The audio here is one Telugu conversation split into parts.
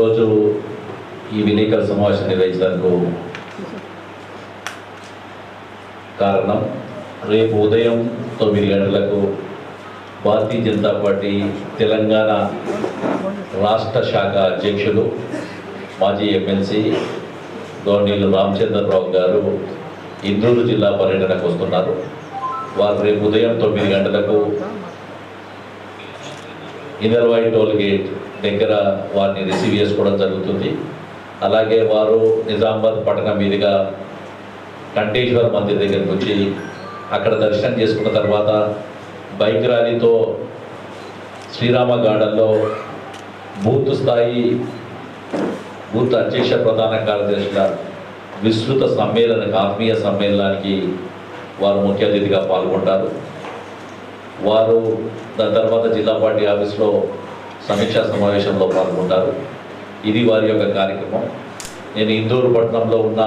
ఈరోజు ఈ విలేకరుల సమావేశం నిర్వహించడానికి కారణం రేపు ఉదయం తొమ్మిది గంటలకు భారతీయ జనతా పార్టీ తెలంగాణ రాష్ట్ర శాఖ అధ్యక్షులు మాజీ ఎమ్మెల్సీ గవర్నీలు రామచంద్రరావు గారు ఇందూరు జిల్లా పర్యటనకు వస్తున్నారు. వారు రేపు ఉదయం తొమ్మిది గంటలకు ఇన్నర్వాయి టోల్ గేట్ దగ్గర వారిని రిసీవ్ చేసుకోవడం జరుగుతుంది. అలాగే వారు నిజామాబాద్ పట్టణం మీదుగా కంటేశ్వర మందిర్ దగ్గరికి వచ్చి అక్కడ దర్శనం చేసుకున్న తర్వాత బైక్ ర్యాలీతో శ్రీరామ గార్డెన్లో బూత్ స్థాయి బూత్ అధ్యక్ష ప్రధాన కార్యదర్శుల విస్తృత సమ్మేళన ఆత్మీయ సమ్మేళనానికి వారు ముఖ్య అతిథిగా పాల్గొంటారు. వారు దాని తర్వాత జిల్లా పార్టీ ఆఫీస్లో సమీక్షా సమావేశంలో పాల్గొంటారు. ఇది వారి యొక్క కార్యక్రమం. నేను ఇందూరు పట్టణంలో ఉన్న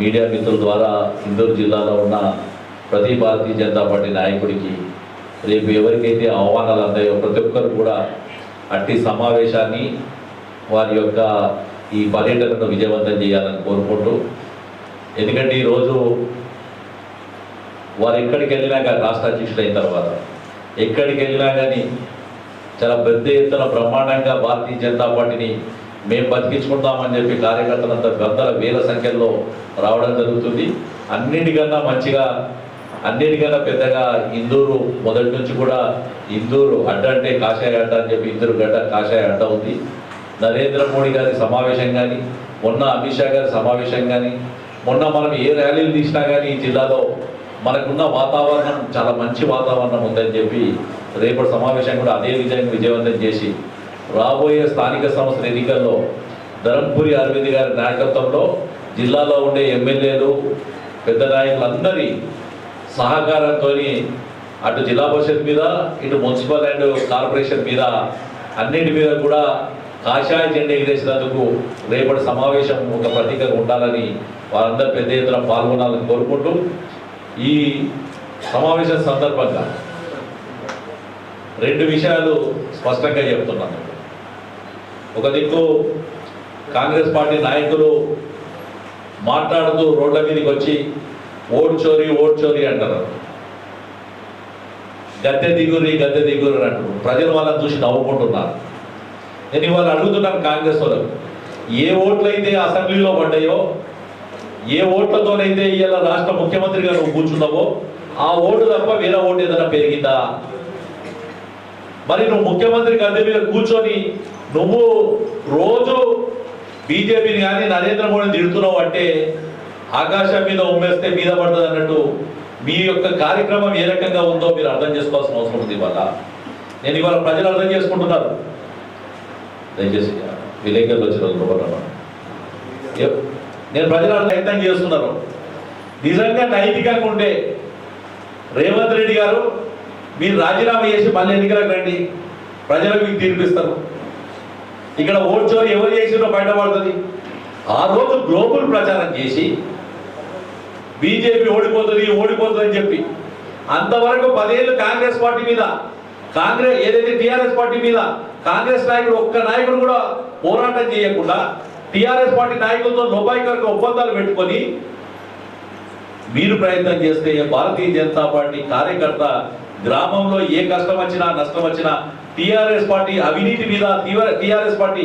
మీడియా మిత్రుల ద్వారా ఇందూరు జిల్లాలో ఉన్న ప్రతి భారతీయ జనతా పార్టీ నాయకుడికి రేపు ఎవరికైతే ఆహ్వానాలు అందాయో ప్రతి ఒక్కరు కూడా అట్టి సమావేశాన్ని వారి యొక్క ఈ పర్యటనను విజయవంతం చేయాలని కోరుకుంటూ ఎందుకంటే ఈరోజు వారు ఎక్కడికి వెళ్ళినా కానీ రాష్ట్ర అధ్యక్షుడు అయిన తర్వాత ఎక్కడికి వెళ్ళినా కానీ చాలా పెద్ద ఎత్తున బ్రహ్మాండంగా భారతీయ జనతా పార్టీని మేము బతికించుకుంటామని చెప్పి కార్యకర్తలంతా వందల వేల సంఖ్యలో రావడం జరుగుతుంది. అన్నిటికన్నా మంచిగా అన్నిటికన్నా పెద్దగా ఇందూరు మొదటి నుంచి కూడా ఇందూరు అడ్డ అంటే కాషాయ అడ్డ అని చెప్పి ఇందూరు గడ్డ కాషాయ అడ్డ ఉంది. నరేంద్ర మోడీ గారి సమావేశం కానీ మొన్న అమిత్ షా గారి సమావేశం కానీ మొన్న మనం ఏ ర్యాలీలు తీసినా కానీ ఈ జిల్లాలో మనకున్న వాతావరణం చాలా మంచి వాతావరణం ఉందని చెప్పి రేపటి సమావేశం కూడా అదే విజయం విజయవంతం చేసి రాబోయే స్థానిక సంస్థల ఎన్నికల్లో ధరంపురి అరవింద్ గారి నాయకత్వంలో జిల్లాలో ఉండే ఎమ్మెల్యేలు పెద్ద నాయకులందరి సహకారంతో అటు జిల్లా పరిషత్ మీద ఇటు మున్సిపల్ అండ్ కార్పొరేషన్ మీద అన్నిటి మీద కూడా కాషాయ జెండా ఎగిరేసినందుకు రేపటి సమావేశం ఒక ప్రతీకగా ఉండాలని వారందరూ పెద్ద ఎత్తున పాల్గొనాలని కోరుకుంటూ ఈ సమావేశం సందర్భంగా రెండు విషయాలు స్పష్టంగా చెప్తున్నాను ఒక దిక్కు కాంగ్రెస్ పార్టీ నాయకులు మాట్లాడుతూ రోడ్ల మీదకి వచ్చి ఓటు చోరీ ఓటు చోరీ అంటారు. గద్దె దిగురి గద్దె దిగురి అంటారు. ప్రజలు వాళ్ళని చూసి నవ్వుకుంటున్నారు. నేను ఇవాళ అడుగుతున్నాను కాంగ్రెస్ వాళ్ళకు ఏ ఓట్లు అయితే అసెంబ్లీలో పడ్డాయో ఏ ఓట్లతోనైతే ఇవాళ రాష్ట్ర ముఖ్యమంత్రి గారు కూర్చున్నావో ఆ ఓటు తప్ప వేరే ఓటు ఏదైనా పెరిగిందా? మరి నువ్వు ముఖ్యమంత్రి గద్దె మీద కూర్చొని నువ్వు రోజు బీజేపీని కానీ నరేంద్ర మోడీని తిడుతున్నావు అంటే ఆకాశం మీద ఉమ్మేస్తే మీద పడుతుంది అన్నట్టు మీ యొక్క కార్యక్రమం ఏ రకంగా ఉందో మీరు అర్థం చేసుకోవాల్సిన అవసరం ఉంది ఇవాళ. నేను ఇవాళ ప్రజలు అర్థం చేసుకుంటున్నారు. దయచేసి విలేకరులు వచ్చిన నేను ప్రజలు ప్రయత్నం చేస్తున్నారు. నిజంగా నైతికంగా ఉంటే రేవంత్ రెడ్డి గారు మీరు రాజీనామా చేసి మళ్ళీ ఎన్నికలకు రండి. ప్రజలకు మీకు తీర్పిస్తారు. ఇక్కడ ఓట్ చోరు ఎవరు చేసినో బయటపడుతుంది. ఆ రోజు గ్లోబల్ ప్రచారం చేసి బీజేపీ ఓడిపోతుంది ఓడిపోతుంది అని చెప్పి. అంతవరకు పదేళ్ళు కాంగ్రెస్ పార్టీ మీద కాంగ్రెస్ ఏదైతే టీఆర్ఎస్ పార్టీ మీద కాంగ్రెస్ నాయకుడు ఒక్క నాయకుడు కూడా పోరాటం చేయకుండా టీఆర్ఎస్ పార్టీ నాయకులతో లోపాయికరకు ఒప్పందాలు పెట్టుకొని మీరు ప్రయత్నం చేస్తే భారతీయ జనతా పార్టీ కార్యకర్త గ్రామంలో ఏ కష్టం వచ్చినా నష్టం వచ్చినా టిఆర్ఎస్ పార్టీ అవినీతి మీద తీవ్ర టిఆర్ఎస్ పార్టీ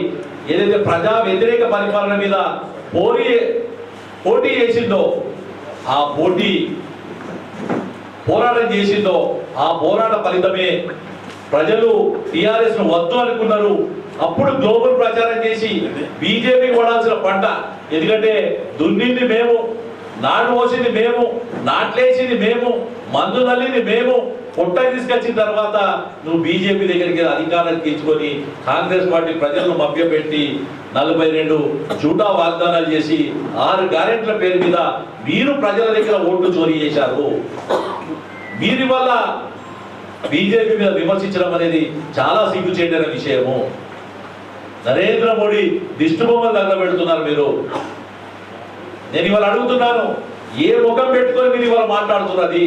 ఏదైతే ప్రజా వ్యతిరేక పరిపాలన మీద పోటీ పోటీ చేసిందో ఆ పోటీ పోరాటం చేసిందో ఆ పోరాట ఫలితమే ప్రజలు టిఆర్ఎస్ను వద్దు అనుకున్నారు. అప్పుడు గ్లోబల్ ప్రచారం చేసి బీజేపీ కొడాల్సిన పంట. ఎందుకంటే దున్నింది మేము. నాటు పోసింది మేము నాట్లేసింది మేము మందు నల్లింది మేము. పుట్ట తీసుకొచ్చిన తర్వాత నువ్వు బీజేపీ దగ్గరికి అధికారాన్ని తీసుకొని కాంగ్రెస్ పార్టీ ప్రజలను మభ్యపెట్టి నలభై రెండు జూటా వాగ్దానాలు చేసి ఆరు గ్యారెంట్ల పేరు మీద మీరు ప్రజల దగ్గర ఓట్లు చోరీ చేశారు. వీరి వల్ల బీజేపీ మీద విమర్శించడం అనేది చాలా సిగ్గుచేటైన విషయము. నరేంద్ర మోడీ దిష్టిబొమ్మలు తగలబెడుతున్నారు మీరు. నేను ఇవాళ అడుగుతున్నాను ఏ ముఖం పెట్టుకొని మీరు ఇవాళ మాట్లాడుతున్నది?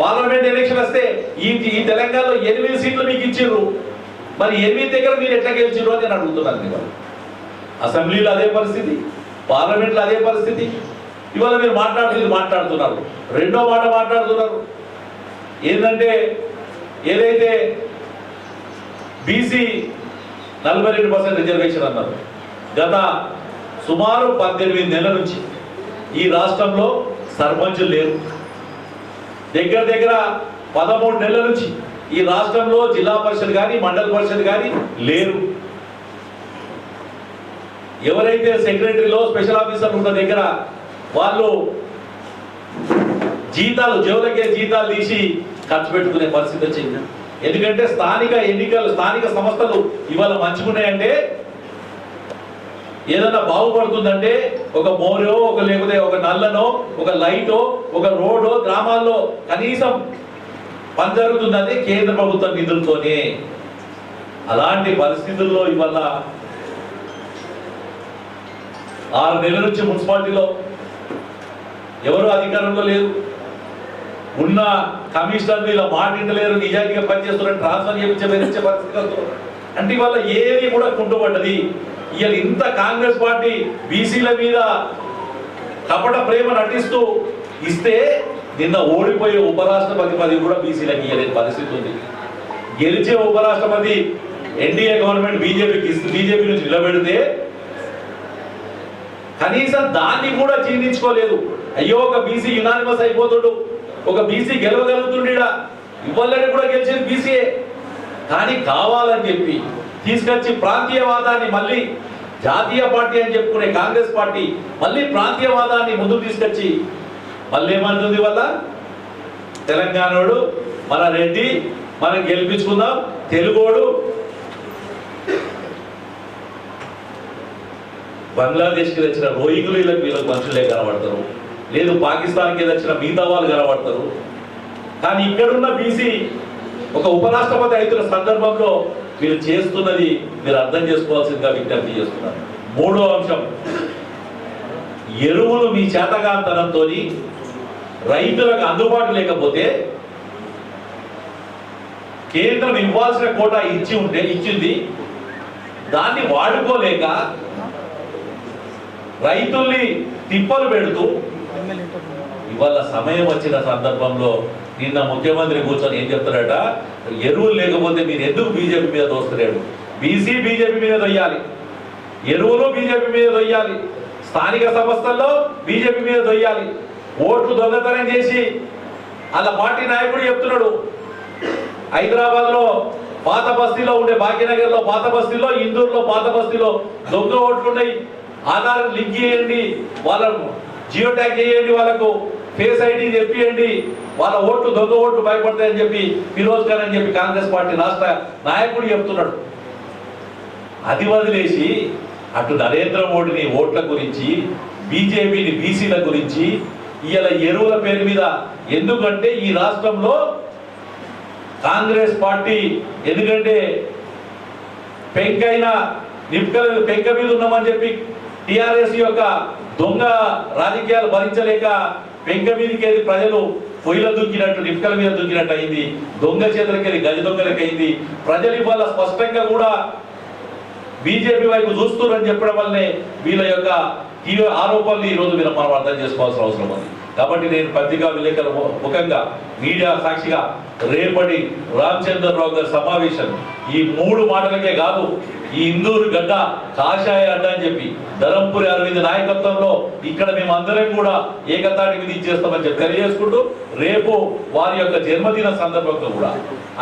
పార్లమెంట్ ఎలక్షన్ వస్తే ఈ ఈ తెలంగాణలో ఎనిమిది సీట్లు మీకు ఇచ్చిర్రు మరి ఎనిమిది దగ్గర మీరు ఎట్లా గెలిచిర్రు అని నేను అడుగుతున్నాను ఇవాళ. అసెంబ్లీలో అదే పరిస్థితి పార్లమెంట్లో అదే పరిస్థితి. ఇవాళ మీరు మాట్లాడుతుంది మాట్లాడుతున్నారు. రెండో మాట మాట్లాడుతున్నారు. ఏంటంటే ఏదైతే బీసీ నలభై రెండు పర్సెంట్ రిజర్వేషన్ అన్నారు గత సుమారు పద్దెనిమిది నెలల నుంచి ఈ రాష్ట్రంలో సర్పంచులు లేరు. దగ్గర దగ్గర పదమూడు నెలల నుంచి ఈ రాష్ట్రంలో జిల్లా పరిషత్ కానీ మండల పరిషత్ కానీ లేరు. ఎవరైతే సెక్రటరీలో స్పెషల్ ఆఫీసర్ ఉన్న దగ్గర వాళ్ళు జీతాలు జోలకే జీతాలు తీసి ఖర్చు పెట్టుకునే పరిస్థితి వచ్చింది. ఎందుకంటే స్థానిక ఎన్నికలు స్థానిక సంస్థలు ఇవాళ మంచుకున్నాయంటే ఏదైనా బాగుపడుతుందంటే ఒక మోరో ఒక లేకపోతే ఒక నల్లనో ఒక లైటో ఒక రోడో గ్రామాల్లో కనీసం పని జరుగుతుందంటే కేంద్ర ప్రభుత్వ నిధులతోనే. అలాంటి పరిస్థితుల్లో ఇవాళ ఆరు నెలల నుంచి మున్సిపాలిటీలో ఎవరు అధికారంలో లేరు. ఉన్న కమిషనర్ ఇలా మాటింటలేరు నిజాయితీగా పనిచేస్తున్నారు ట్రాన్స్ఫర్ చేయించే పరిస్థితి అంటే ఇవాళ ఏది కూడా కుంటుపడ్డది ఇవాళ ఇంత కాంగ్రెస్ పార్టీ బీసీల మీద కపట ప్రేమ నటిస్తూ ఇస్తే నిన్న ఓడిపోయే ఉపరాష్ట్రపతి పది కూడా బీసీలకు ఇవ్వలేని పరిస్థితి ఉంది. గెలిచే ఉపరాష్ట్రపతి ఎన్డీఏ గవర్నమెంట్ బీజేపీకి ఇస్తూ బీజేపీ నుంచి నిలబెడితే కనీసం దాన్ని కూడా చిందించుకోలేదు. అయ్యో ఒక బీసీ యునానిమస్ అయిపోతుడు. ఒక బీసీ గెలవగలుగుతుండీడా ఇవ్వాలని కూడా గెలిచేది బీసీఏ కానీ కావాలని చెప్పి తీసుకొచ్చి ప్రాంతీయవాదాన్ని మళ్ళీ జాతీయ పార్టీ అని చెప్పుకునే కాంగ్రెస్ పార్టీ మళ్ళీ ప్రాంతీయవాదాన్ని ముందుకు తీసుకొచ్చి మళ్ళీ ఏమంటుంది వల్ల తెలంగాణోడు మన రెడ్డి మనం గెలిపించుకుందాం. తెలుగోడు బంగ్లాదేశ్కి తెచ్చిన రోహింగులు వీళ్ళకి వీళ్ళకి మనుషులే కనబడతారు. లేదు పాకిస్తాన్కి వచ్చిన మిగతా వాళ్ళు కనబడతారు. కానీ ఇక్కడున్న బీసీ ఒక ఉపరాష్ట్రపతి అవుతున్న సందర్భంలో మీరు చేస్తున్నది మీరు అర్థం చేసుకోవాల్సిందిగా విజ్ఞప్తి చేస్తున్నారు మూడో అంశం. ఎరువులు మీ చేతగాంతనంతో రైతులకు అందుబాటు లేకపోతే కేంద్రం ఇవ్వాల్సిన కోటా ఇచ్చి ఉంటే ఇచ్చింది. దాన్ని వాడుకోలేక రైతుల్ని తిప్పలు పెడుతూ ఇవాళ సమయం వచ్చిన సందర్భంలో నిన్న ముఖ్యమంత్రి కూర్చొని ఏం చెప్తాడట ఎరువులు లేకపోతే మీరు ఎందుకు బీజేపీ మీద దోస్తలేడు బీసీ బీజేపీ మీద దొయ్యాలి. ఎరువులు బీజేపీ మీద దొయ్యాలి. స్థానిక సంస్థల్లో బీజేపీ మీద దొయ్యాలి. ఓట్లు దొంగతనం చేసి అలా పార్టీ నాయకుడు చెప్తున్నాడు. హైదరాబాద్లో పాత బస్తీలో ఉండే భాగ్యనగర్లో పాత బస్తీలో ఇందూరులో పాత బస్తీలో దొంగ ఓట్లున్నాయి. ఆధార్ లింక్ చేయండి. వాళ్ళకు జియో ట్యాగ్ చేయండి వాళ్ళకు. ఫేస్ ఐడి చెప్పియండి. వాళ్ళ ఓట్లు దొంగ ఓట్లు భయపడతాయని చెప్పి ఫిరోజ్ ఖాన్ అని చెప్పి కాంగ్రెస్ పార్టీ రాష్ట్ర నాయకుడు చెప్తున్నాడు. అది వదిలేసి అటు నరేంద్ర మోడీని ఓట్ల గురించి బీజేపీని బీసీల గురించి ఇవాళ ఎరువుల పేరు మీద ఎందుకంటే ఈ రాష్ట్రంలో కాంగ్రెస్ పార్టీ ఎందుకంటే పెంకైన నిప్పుకల పెంక మీద ఉన్నామని చెప్పి టిఆర్ఎస్ యొక్క దొంగ రాజకీయాలు భరించలేక పెంక మీదకి ప్రజలు పొయ్యిల దుక్కినట్టు నిప్పుకల మీద దుక్కినట్టు అయింది. దొంగ చేతులకి వెళ్ళి గజ దొంగలకి అయింది. ప్రజలు ఇవాళ స్పష్టంగా కూడా బీజేపీ వైపు చూస్తున్నారని చెప్పడం వల్లనే వీళ్ళ యొక్క ఈ ఆరోపణలు ఈ రోజు మీరు మనం అర్థం చేసుకోవాల్సిన అవసరం ఉంది. కాబట్టి నేను పత్రికా విలేకరుల ముఖంగా మీడియా సాక్షిగా రేపటి రామచంద్రరావు గారి సమావేశం. ఈ మూడు మాటలకే కాదు ఈ ఇందూరు గడ్డ కాషాయ అడ్డ అని చెప్పి ధరంపురి అరవింద్ నాయకత్వంలో ఇక్కడ మేము అందరం కూడా ఏకతాటి మీద ఇచ్చేస్తామని చెప్పి తెలియజేసుకుంటూ రేపు వారి యొక్క జన్మదిన సందర్భంగా కూడా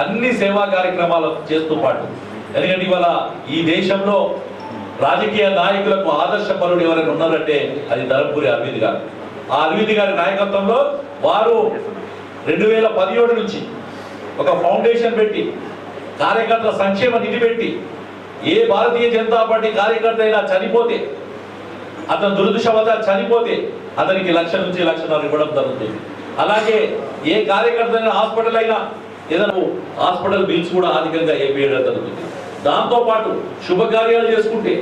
అన్ని సేవా కార్యక్రమాలు చేస్తూ పాటు. ఎందుకంటే ఇవాళ ఈ దేశంలో రాజకీయ నాయకులకు ఆదర్శపరుడు ఎవరైనా ఉన్నారంటే అది ధరంపురి అరవింద్ గారు. ఆ అరవింద్ గారి నాయకత్వంలో వారు రెండు వేల పదిహేడు నుంచి ఒక ఫౌండేషన్ పెట్టి కార్యకర్తల సంక్షేమ నిధి పెట్టి ఏ భారతీయ జనతా పార్టీ కార్యకర్త అయినా చనిపోతే అతను దురదృష్టవత చనిపోతే అతనికి లక్ష నుంచి లక్షన్నర ఇవ్వడం జరుగుతుంది. అలాగే ఏ కార్యకర్త అయినా హాస్పిటల్ అయినా ఏదైనా హాస్పిటల్ బిల్స్ కూడా అధికంగా వేయడం జరుగుతుంది. దాంతో పాటు శుభకార్యాలు చేసుకుంటే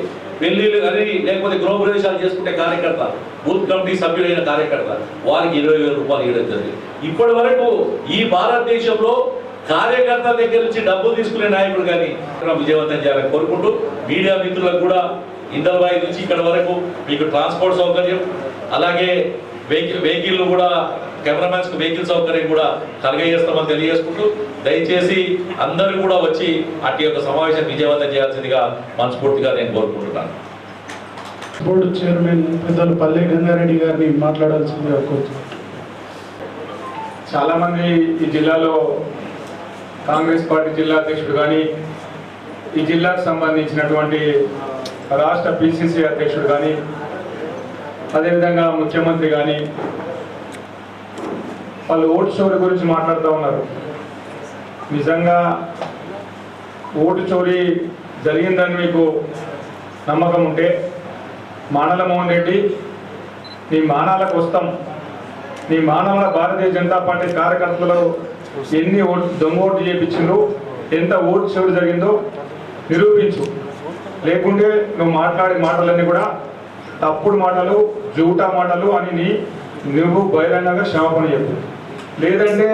పెళ్ళిళ్ళు కానీ లేకపోతే గృహప్రవేశాలు చేసుకుంటే కార్యకర్త బూత్ కమిటీ సభ్యులైన కార్యకర్త వారికి ఇరవై వేల రూపాయలు ఇవ్వడం జరిగింది. ఇప్పటి వరకు ఈ భారతదేశంలో కార్యకర్త దగ్గర నుంచి డబ్బులు తీసుకునే నాయకుడు కానీ విజయవంతం చేయాలని కోరుకుంటూ మీడియా మిత్రులకు కూడా ఇందల్బాయి నుంచి ఇక్కడ వరకు మీకు ట్రాన్స్పోర్ట్ సౌకర్యం అలాగే వెహికల్ వెహికల్ కూడా కెమెరామెన్స్ వెహికల్ సౌకర్యం కూడా కలగజేస్తామని తెలియజేసుకుంటూ దయచేసి అందరూ కూడా వచ్చి అట్టి యొక్క సమావేశం విజయవంతం చేయాల్సిందిగా మనస్ఫూర్తిగా నేను కోరుకుంటున్నాను. బోర్డు చైర్మన్ పెద్దలు పల్లె గంగారెడ్డి గారిని మాట్లాడాల్సిందిగా కోరుతున్నాను. చాలామంది ఈ జిల్లాలో కాంగ్రెస్ పార్టీ జిల్లా అధ్యక్షుడు కానీ ఈ జిల్లాకు సంబంధించినటువంటి రాష్ట్ర పిసిసి అధ్యక్షుడు కానీ అదేవిధంగా ముఖ్యమంత్రి కానీ వాళ్ళు ఓటు చోరీ గురించి మాట్లాడుతూ ఉన్నారు. నిజంగా ఓటు చోరీ జరిగిందని మీకు నమ్మకం ఉంటే మానల మోహన్ రెడ్డి నీ మానాలకు వస్తాం. నీ మానవుల భారతీయ జనతా పార్టీ కార్యకర్తలు ఎన్ని ఓటు దొంగ ఓటు చేయించిండ్రు ఎంత ఓటు చోరీ జరిగిందో నిరూపించు. లేకుంటే నువ్వు మాట్లాడే మాటలన్నీ కూడా తప్పుడు మాటలు జూటా మాటలు అని నీ నువ్వు బహిరంగంగా క్షమాపణ చెప్పు. లేదంటే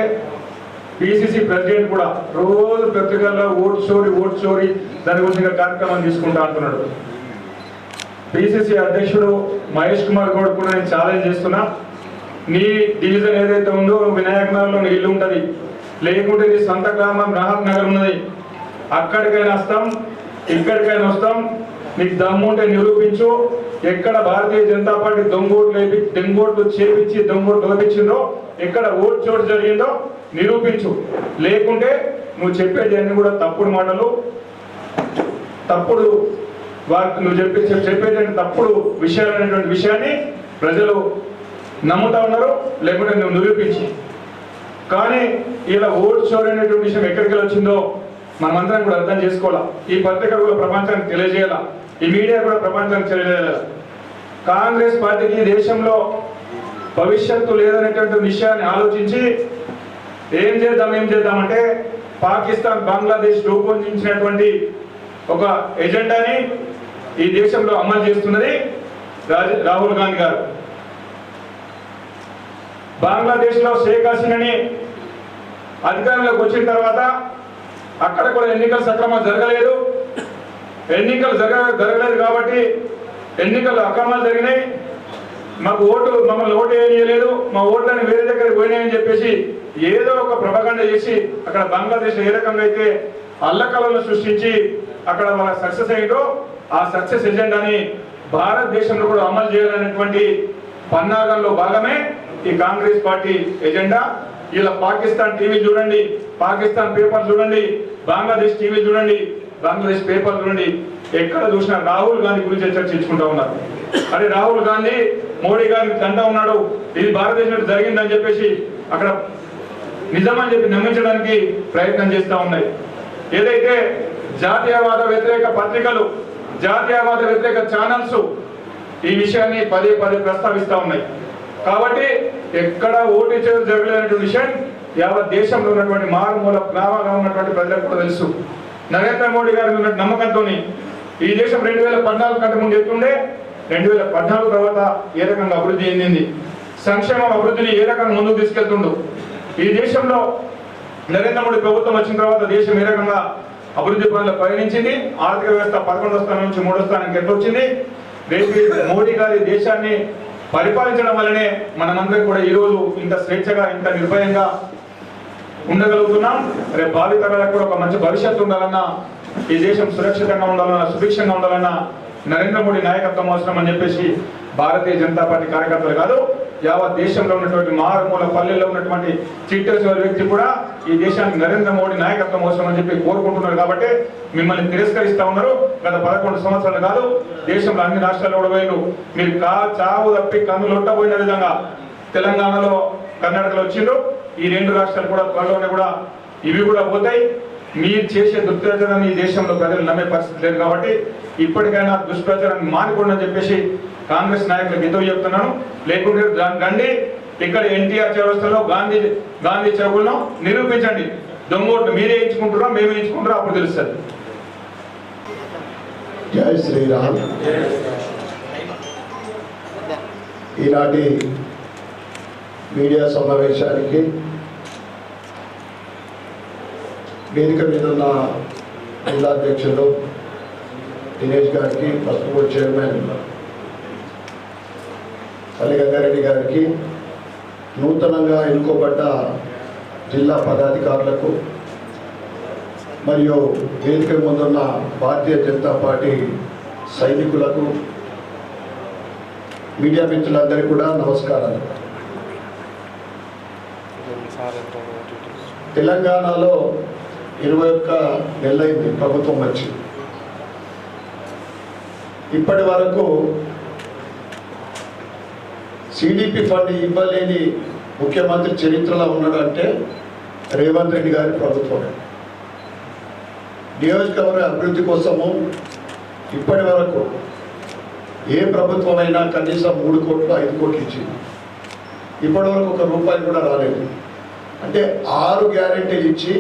పిసిసి ప్రెసిడెంట్ కూడా రోజు పత్రికల్లో ఓటు చోరీ ఓటు చోరీ దాని గురించి కార్యక్రమం తీసుకుంటా అంటున్నాడు. పిసిసి అధ్యక్షుడు మహేష్ కుమార్ గౌడ్ కూడా నేను ఛాలెంజ్ చేస్తున్నా. నీ డివిజన్ ఏదైతే ఉందో వినాయక్ నగర్లో నీ ఇల్లు ఉంటుంది. లేకుంటే నీ సొంత గ్రామం రాహత్ నగర్ ఉన్నది. అక్కడికైనా వస్తాం ఇక్కడికైనా వస్తాం. నీకు దమ్ము ఉంటే నిరూపించు. ఎక్కడ భారతీయ జనతా పార్టీ దొంగోట్లు లేపి దొంగోట్లు చేపించి దొంగోట్లు లోపించిందో ఎక్కడ ఓటు చోటు జరిగిందో నిరూపించు. లేకుంటే నువ్వు చెప్పేది అన్ని కూడా తప్పుడు మాటలు. తప్పుడు వారికి నువ్వు చెప్పే చెప్- చెప్పేటువంటి తప్పుడు విషయాలు అనేటువంటి విషయాన్ని ప్రజలు నమ్ముతా ఉన్నారు లేకుంటే నువ్వు నిరూపించి. కానీ ఇలా ఓటు చోరీ అనేటువంటి విషయం ఎక్కడికి వచ్చిందో మనమందరం కూడా అర్థం చేసుకోవాలా. ఈ పత్రిక కూడా ప్రపంచానికి తెలియజేయాలా? ఈ మీడియా కూడా ప్రపంచానికి తెలియజేయాలి కాంగ్రెస్ పార్టీకి దేశంలో భవిష్యత్తు లేదనేటువంటి విషయాన్ని ఆలోచించి ఏం చేద్దాం ఏం చేద్దామంటే పాకిస్తాన్ బంగ్లాదేశ్ రూపొందించినటువంటి ఒక ఎజెండాని ఈ దేశంలో అమలు చేస్తున్నది రాహుల్ గాంధీ గారు. బంగ్లాదేశ్లో షేక్ హసీనాని అధికారంలోకి వచ్చిన తర్వాత అక్కడ కూడా ఎన్నికలు సక్రమంగా జరగలేదు. ఎన్నికలు జరగ జరగలేదు కాబట్టి ఎన్నికలు అక్రమాలు జరిగినాయి. మాకు ఓటు మమ్మల్ని ఓటు వేయలేదు మా ఓట్లని వేరే దగ్గరికి పోయినాయని చెప్పేసి ఏదో ఒక ప్రభగండ చేసి అక్కడ బంగ్లాదేశ్ ఏ రకంగా అయితే అల్లకలను సృష్టించి అక్కడ వాళ్ళ సక్సెస్ అయ్యిందో ఆ సక్సెస్ ఎజెండాని భారతదేశంలో కూడా అమలు చేయాలనేటువంటి పన్నాగంలో భాగమే ఈ కాంగ్రెస్ పార్టీ ఎజెండా. ఇలా పాకిస్తాన్ టీవీ చూడండి పాకిస్తాన్ పేపర్ చూడండి బంగ్లాదేశ్ టీవీ చూడండి బంగ్లాదేశ్ పేపర్ నుండి ఎక్కడ చూసినా రాహుల్ గాంధీ గురించి చర్చించుకుంటా ఉన్నారు. అరే రాహుల్ గాంధీ మోడీ గారిని తంటా ఉన్నాడు. ఇది భారతదేశంలో జరిగిందని చెప్పేసి అక్కడ నిజమని చెప్పి నమ్మించడానికి ప్రయత్నం చేస్తూ ఉన్నాయి. ఏదైతే జాతీయవాద వ్యతిరేక పత్రికలు జాతీయవాద వ్యతిరేక ఛానల్స్ ఈ విషయాన్ని పదే పదే ప్రస్తావిస్తూ ఉన్నాయి. కాబట్టి ఎక్కడ ఓటు చేయడం జరగలేనటువంటి విషయం యావత్ దేశంలో ఉన్నటువంటి మారుమూల గ్రామాల్లో ఉన్నటువంటి ప్రజలకు కూడా తెలుసు. నరేంద్ర మోడీ గారి నమ్మకంతో ఈ దేశం రెండు వేల పద్నాలుగు కంటే ముందు ఎత్తుండే రెండు వేల పద్నాలుగు తర్వాత ఏ రకంగా అభివృద్ధి చెందింది? సంక్షేమ అభివృద్ధిని ఏ రకంగా ముందుకు తీసుకెళ్తుండు? ఈ దేశంలో నరేంద్ర మోడీ ప్రభుత్వం వచ్చిన తర్వాత దేశం ఏ రకంగా అభివృద్ధి పనులు పయనించింది? ఆర్థిక వ్యవస్థ పదకొండో స్థానం నుంచి మూడో స్థానానికి ఎట్లా వచ్చింది రేపు మోడీ గారి దేశాన్ని పరిపాలించడం వల్లనే మనమందరం కూడా ఈరోజు ఇంత స్వేచ్ఛగా ఇంత నిర్భయంగా ఉండగలుగుతున్నాం. రేపు భావి తరాలకు కూడా ఒక మంచి భవిష్యత్తు ఉండాలన్నా ఈ దేశం సురక్షితంగా ఉండాలన్నా సుభిక్షంగా ఉండాలన్నా నరేంద్ర మోడీ నాయకత్వం అవసరం అని చెప్పేసి భారతీయ జనతా పార్టీ కార్యకర్తలు కాదు యావత్ దేశంలో ఉన్నటువంటి మారుమూల పల్లెల్లో ఉన్నటువంటి చిట్టేశ్వర వ్యక్తి కూడా ఈ దేశానికి నరేంద్ర మోడీ నాయకత్వం అవసరం అని చెప్పి కోరుకుంటున్నారు కాబట్టి మిమ్మల్ని తిరస్కరిస్తా ఉన్నారు. గత పదకొండు సంవత్సరాలు కాదు దేశంలో అన్ని రాష్ట్రాల్లో కూడా పోయినారు మీరు కా చావు తప్పి కన్ను లొట్టబోయిన విధంగా తెలంగాణలో కర్ణాటకలో వచ్చిండ్రు ఈ రెండు రాష్ట్రాలు కూడా త్వరలోనే కూడా ఇవి కూడా పోతాయి. మీరు చేసే దుష్ప్రచారాన్ని ఈ దేశంలో ప్రజలు నమ్మే పరిస్థితి లేదు కాబట్టి ఇప్పటికైనా దుష్ప్రచారాన్ని మానుకోండి అని చెప్పేసి కాంగ్రెస్ నాయకులకు ఎందుకు చెప్తున్నాను. లేకుంటే రండి ఇక్కడ ఎన్టీఆర్ చౌరస్తలో గాంధీ గాంధీ చౌకులను నిరూపించండి. దొంగోట్లు మీరే ఎంచుకుంటారో మేమే ఎంచుకుంటారో అప్పుడు తెలుస్తుంది. జై శ్రీరామ్. ఈనాటి మీడియా సమావేశానికి వేదిక మీద ఉన్న జిల్లా అధ్యక్షులు దినేష్ గారికి ఫస్ట్ బోర్డ్ చైర్మన్ పల్లి గంగారెడ్డి గారికి నూతనంగా ఎన్నుకోబడ్డ జిల్లా పదాధికారులకు మరియు వేదిక ముందున్న భారతీయ జనతా పార్టీ సైనికులకు మీడియా మిత్రులందరికీ కూడా నమస్కారాలు. తెలంగాణలో ఇరవై ఒక్క నెలలైంది ప్రభుత్వం వచ్చి. ఇప్పటి వరకు సిడిపి ఫండ్ ఇవ్వలేని ముఖ్యమంత్రి చరిత్రలో ఉన్నాడంటే రేవంత్ రెడ్డి గారి ప్రభుత్వమే. నియోజకవర్గ అభివృద్ధి కోసము ఇప్పటి వరకు ఏ ప్రభుత్వమైనా కనీసం మూడు కోట్లు ఐదు కోట్లు ఇచ్చింది. ఇప్పటి వరకు ఒక రూపాయి కూడా రాలేదు. అంటే ఆరు గ్యారెంటీలు ఇచ్చి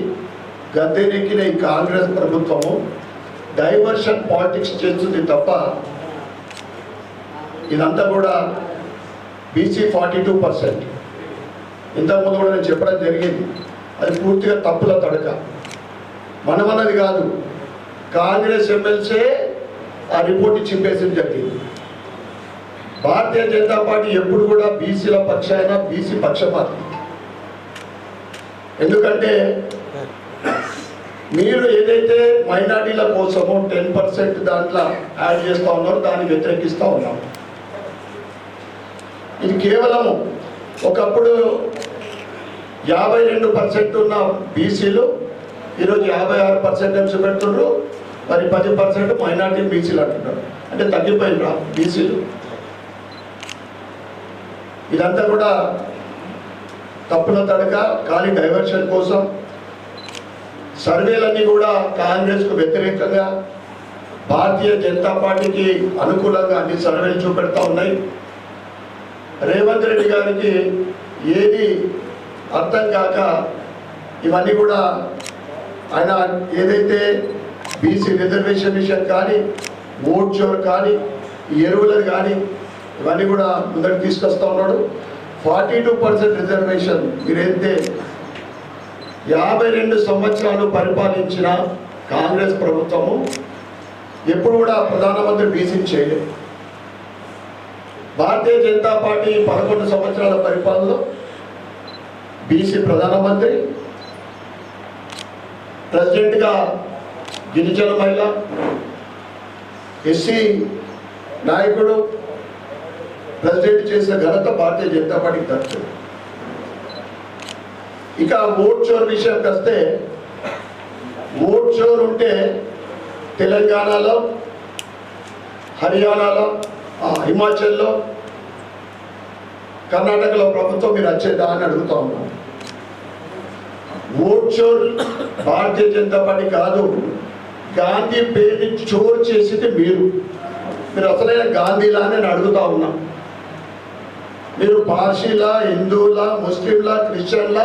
గద్దెనెక్కిన ఈ కాంగ్రెస్ ప్రభుత్వము డైవర్షన్ పాలిటిక్స్ చేస్తుంది తప్ప ఇదంతా కూడా బీసీ ఫార్టీ టూ పర్సెంట్. ఇంతకుముందు కూడా నేను చెప్పడం జరిగింది. అది పూర్తిగా తప్పుల తడక. మనమన్నది కాదు. కాంగ్రెస్ ఎమ్మెల్సీ ఆ రిపోర్ట్ చింపేసింది జరిగింది. భారతీయ జనతా పార్టీ ఎప్పుడు కూడా బీసీల పక్షాన బీసీ పక్షపాతం. ఎందుకంటే మీరు ఏదైతే మైనార్టీల కోసమో టెన్ పర్సెంట్ దాంట్లో యాడ్ చేస్తూ ఉన్నారో దాన్ని వ్యతిరేకిస్తూ ఉన్నాం. ఇది కేవలం ఒకప్పుడు యాభై రెండు పర్సెంట్ ఉన్న బీసీలు ఈరోజు యాభై ఆరు పర్సెంట్ నుంచి పెడుతుండ్రు మరి పది పర్సెంట్ మైనార్టీ బీసీలు అంటున్నారు. అంటే తగ్గిపోయిండ్రా బీసీలు. ఇదంతా కూడా తప్పుల తడక ఖాళీ డైవర్షన్ కోసం సర్వేలన్నీ కూడా కాంగ్రెస్కు వ్యతిరేకంగా భారతీయ జనతా పార్టీకి అనుకూలంగా అన్ని సర్వేలు చూపెడతా ఉన్నాయి. రేవంత్ రెడ్డి గారికి ఏది అర్థం కాక ఇవన్నీ కూడా ఆయన ఏదైతే బీసీ రిజర్వేషన్ విషయం కానీ ఓట్ చోర్ కానీ ఎరువులు కానీ ఇవన్నీ కూడా ముందరికి తీసుకొస్తా ఉన్నాడు. ఫార్టీ టూ పర్సెంట్ రిజర్వేషన్ మీరైతే యాభై రెండు సంవత్సరాలు పరిపాలించిన కాంగ్రెస్ ప్రభుత్వము ఎప్పుడు కూడా ప్రధానమంత్రి బీసీ చేయలేదు. భారతీయ జనతా పార్టీ పదకొండు సంవత్సరాల పరిపాలనలో బీసీ ప్రధానమంత్రి ప్రెసిడెంట్గా గిరిజన మహిళ ఎస్సీ నాయకుడు ప్రెసిడెంట్ చేసిన ఘనత భారతీయ జనతా పార్టీకి దక్కుతుంది ఇక ఓట్ చోర్ విషయానికి వస్తే ఓట్ చోర్ ఉంటే తెలంగాణలో హర్యానాలో హిమాచల్లో కర్ణాటకలో ప్రభుత్వం మీరు వచ్చేదా అని అడుగుతా ఉన్నాం. ఓట్ చోర్ భారతీయ జనతా పార్టీ కాదు. గాంధీ పేరుని చోర్ చేసింది మీరు. మీరు అసలైన గాంధీలా అని నేను అడుగుతా ఉన్నాం. మీరు పార్సీలా హిందువుల ముస్లింల క్రిస్టియన్ల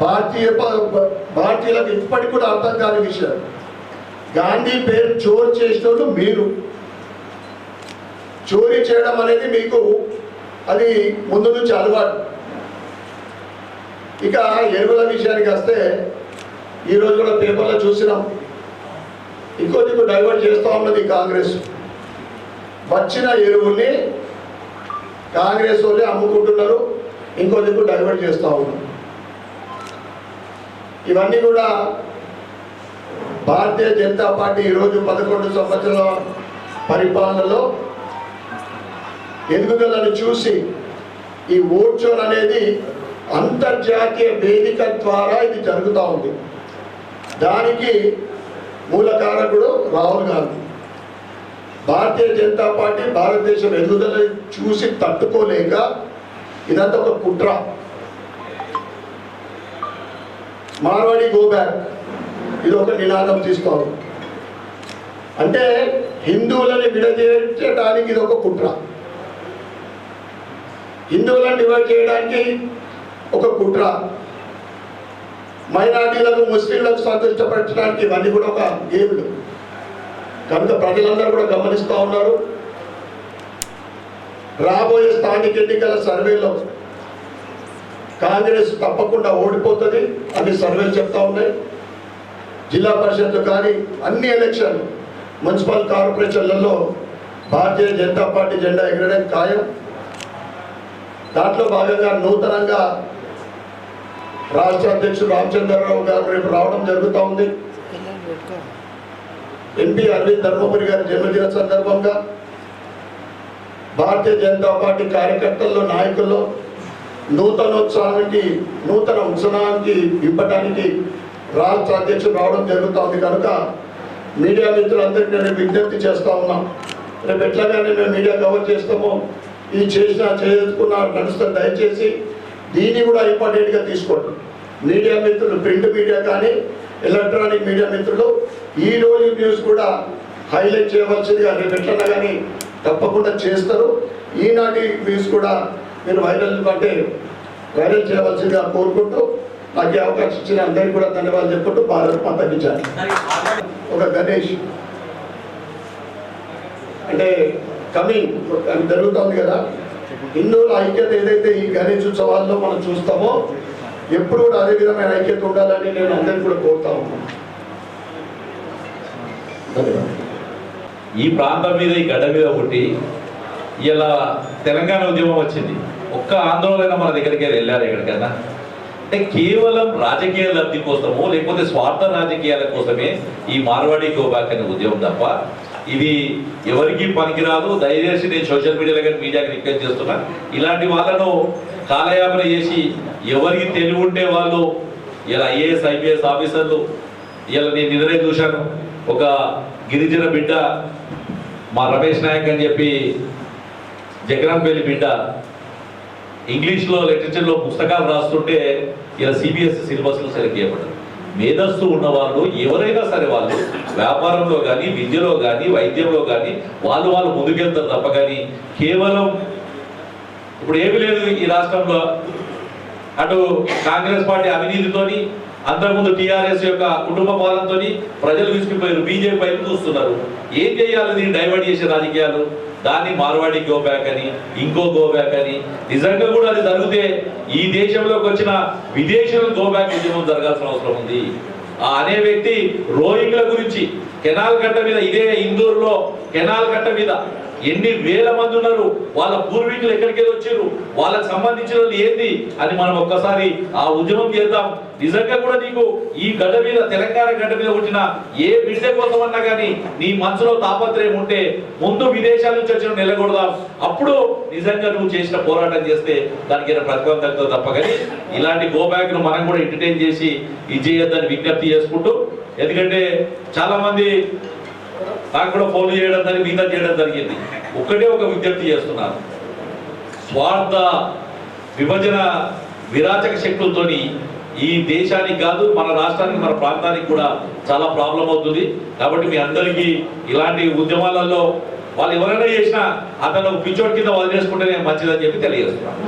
భారతీయ భారతీయులకు ఇప్పటికి కూడా అర్థం కాని విషయం. గాంధీ పేరు చోరు చేసిన మీరు. చోరీ చేయడం అనేది మీకు అది ముందు నుంచి అలవాటు. ఇక ఎరువుల విషయానికి వస్తే ఈరోజు కూడా పేపర్లో చూసినాం. ఇంకో నీకు డైవర్ట్ చేస్తూ ఉన్నది కాంగ్రెస్. వచ్చిన ఎరువుల్ని కాంగ్రెస్ వాళ్ళే అమ్ముకుంటున్నారు ఇంకో దిక్కు డైవర్ట్ చేస్తూ ఉన్నారు. ఇవన్నీ కూడా భారతీయ జనతా పార్టీ ఈరోజు పదకొండు సంవత్సరాల పరిపాలనలో ఎదుగుదలను చూసి ఈ ఓట్చోల్ అనేది అంతర్జాతీయ వేదిక ద్వారా ఇది జరుగుతూ ఉంది. దానికి మూల కారకుడు రాహుల్ గాంధీ. భారతీయ జనతా పార్టీ భారతదేశం ఎదుగుదల చూసి తట్టుకోలేక ఇదంతా ఒక కుట్ర. Marwadi go back. ఇది ఒక నినాదం తీసుకోవాలి. అంటే హిందువులని విడదీయడానికి ఇది ఒక కుట్ర. హిందువులను డివైడ్ చేయడానికి ఒక కుట్ర. మైనార్టీలకు ముస్లింలకు సంతృష్టపరచడానికి ఇవన్నీ కూడా ఒక గేమ్లు. కనుక ప్రజలందరూ కూడా గమనిస్తూ ఉన్నారు. రాబోయే స్థానిక ఎన్నికల సర్వేలో కాంగ్రెస్ తప్పకుండా ఓడిపోతుంది అని సర్వేలు చెప్తా ఉన్నాయి. జిల్లా పరిషత్ కానీ అన్ని ఎలక్షన్ మున్సిపల్ కార్పొరేషన్లలో భారతీయ జనతా పార్టీ జెండా ఎగరడం ఖాయం. దాంట్లో భాగంగా నూతనంగా రాష్ట్ర అధ్యక్షుడు రామచంద్రరావు గారు రేపు రావడం జరుగుతూ ఉంది. ఎంపీ అరవింద్ ధర్మపురి గారి జన్మదిన సందర్భంగా భారతీయ జనతా పార్టీ కార్యకర్తల్లో నాయకుల్లో నూతనోత్సవానికి నూతన ఉత్సవానికి ఇవ్వటానికి రాష్ట్ర అధ్యక్షుడు రావడం జరుగుతుంది. కనుక మీడియా మిత్రులందరికీ నేను విజ్ఞప్తి చేస్తా ఉన్నాం. రేపు ఎట్లాగానే మేము మీడియా కవర్ చేస్తామో ఈ చేసిన చేసుకున్నా నడుస్తుంది దయచేసి దీన్ని కూడా ఇంపార్టెంట్గా తీసుకోండి. మీడియా మిత్రులు ప్రింట్ మీడియా కానీ ఎలక్ట్రానిక్ మీడియా మిత్రులు ఈ రోజు న్యూస్ కూడా హైలైట్ చేయవలసిందిగా రేపు ఎట్లన్నా కానీ తప్పకుండా చేస్తారు. ఈనాటి న్యూస్ కూడా మీరు వైరల్ అంటే వైరల్ చేయవలసిందిగా కోరుకుంటూ నాకు అవకాశం ఇచ్చిన అందరికీ కూడా ధన్యవాదాలు చెప్పుకుంటూ భారత్ మాతకించాను ఒక గణేష్ అంటే కమింగ్ జరుగుతుంది కదా. హిందువుల ఐక్యత ఏదైతే ఈ గణేష్ ఉత్సవాల్లో మనం చూస్తామో ఎప్పుడు కూడా అదే విధమైన ఐక్యత ఉండాలని నేను అందరికీ కూడా కోరుతా ఉన్నాను. ఈ ప్రాంతం మీద ఈ గడ్డ మీద పుట్టి ఇలా తెలంగాణ ఉద్యమం వచ్చింది. ఒక్క ఆందోళన మన దగ్గరికి వెళ్ళారు ఎక్కడికైనా. అంటే కేవలం రాజకీయ లబ్ధి కోసము లేకపోతే స్వార్థ రాజకీయాల కోసమే ఈ మార్వాడి గోబాక్ అనే ఉద్యమం తప్ప ఇది ఎవరికి పనికిరాదు. దయచేసి నేను సోషల్ మీడియాలో కానీ మీడియాకి రిక్వెస్ట్ చేస్తున్నా. ఇలాంటి వాళ్ళను కాలయాపన చేసి ఎవరికి తెలివి ఉంటే వాళ్ళు ఇలా ఐఏఎస్ ఐపీఎస్ ఆఫీసర్లు ఇలా నేను నిన్ననే చూశాను. ఒక గిరిజన బిడ్డ మా రమేష్ నాయక్ అని చెప్పి జగనంపల్లి బిడ్డ ఇంగ్లీష్లో లిటరేచర్లో పుస్తకాలు రాస్తుంటే ఇలా సిబిఎస్ఈ సిలబస్లో సెలెక్ట్ చేయబడ్డారు. మేధస్సు ఉన్నవాళ్ళు ఎవరైనా సరే వాళ్ళు వ్యాపారంలో కానీ విద్యలో కానీ వైద్యంలో కానీ వాళ్ళు వాళ్ళు ముందుకెళ్తారు తప్ప కానీ కేవలం ఇప్పుడు ఏమీ లేదు ఈ రాష్ట్రంలో. అటు కాంగ్రెస్ పార్టీ అవినీతితోని అంతకుముందు టీఆర్ఎస్ యొక్క కుటుంబ పాలనతో ప్రజలు విసిగిపోయారు బీజేపీ వైపు చూస్తున్నారు. ఏం చేయాలి దీన్ని డైవర్ట్ చేసే రాజకీయాలు? దాన్ని మార్వాడి గో బ్యాక్ అని ఇంకో గో బ్యాక్ అని. నిజంగా కూడా అది జరిగితే ఈ దేశంలోకి వచ్చిన విదేశీయులు గో బ్యాక్ ఉద్యమం జరగాల్సిన అవసరం ఉంది. ఆ అనే వ్యక్తి రోహింగ్ల గురించి కెనాల్ కట్ట మీద ఇదే ఇందూరులో కెనాల్ కట్ట మీద ఎన్ని వేల మంది ఉన్నారు? వాళ్ళ పూర్వీకులు ఎక్కడికి వచ్చారు? వాళ్ళకి సంబంధించిన వాళ్ళు ఏంది? అని మనం ఒక్కసారి ఆ ఉద్యమం చేద్దాం. నిజంగా కూడా నీకు ఈ గడ్డ మీద తెలంగాణ గడ్డ మీద పుట్టిన ఏ బిడ్డ కోసం అన్నా కానీ నీ మనసులో తాపత్రయం ఉంటే ముందు విదేశాల నుంచి వచ్చిన నిలకూడదాం అప్పుడు నిజంగా నువ్వు చేసిన పోరాటం చేస్తే దానికి ప్రతిఫలం తగ్గుతుంది తప్ప. కానీ ఇలాంటి గో బ్యాక్ను మనం కూడా ఎంటర్టైన్ చేసి ఇది చేయొద్దని విజ్ఞప్తి చేసుకుంటూ ఎందుకంటే చాలా మంది నాకు కూడా ఫోన్ చేయడం జరిగింది మిగతా చేయడం జరిగింది. ఒక్కటే ఒక విజ్ఞప్తి చేస్తున్నాను. స్వార్థ విభజన విరాచక శక్తులతోని ఈ దేశానికి కాదు మన రాష్ట్రానికి మన ప్రాంతానికి కూడా చాలా ప్రాబ్లం అవుతుంది. కాబట్టి మీ అందరికీ ఇలాంటి ఉద్యమాలలో వాళ్ళు ఎవరైనా చేసినా అతను పిచ్చోడి కింద వదిలేసుకుంటేనే మంచిదని చెప్పి తెలియజేస్తున్నాను.